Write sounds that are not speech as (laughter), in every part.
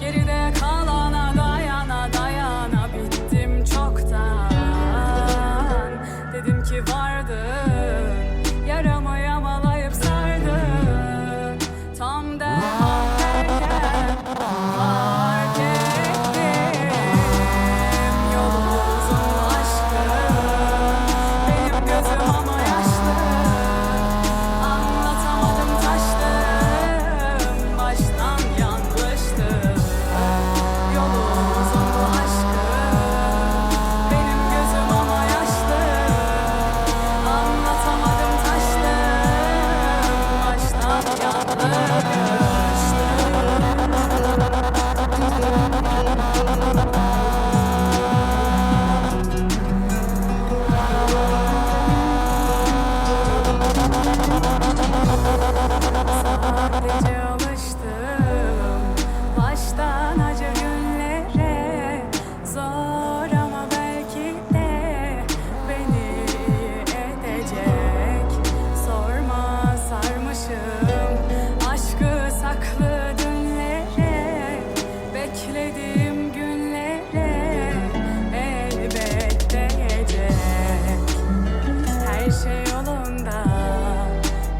Geride kalana dayana dayana bittim çoktan. Dedim ki vardır Beklediğim günlere elbet değecek Her şey yolunda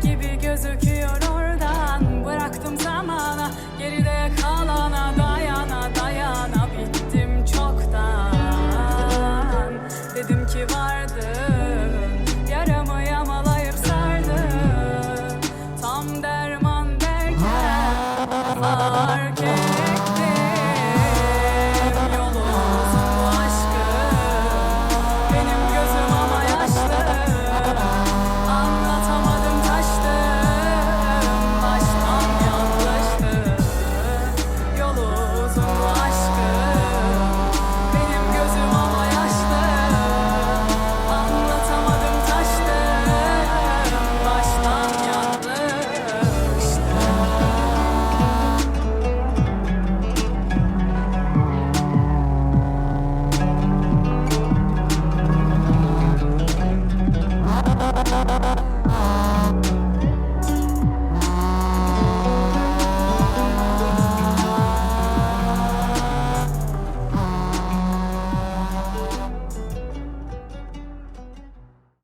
gibi gözüküyor oradan. Bıraktım zamana geride kalana dayana dayana Bittim çoktan. Dedim ki vardın Yaramı yamalayıp sardın Tam derman derken (laughs)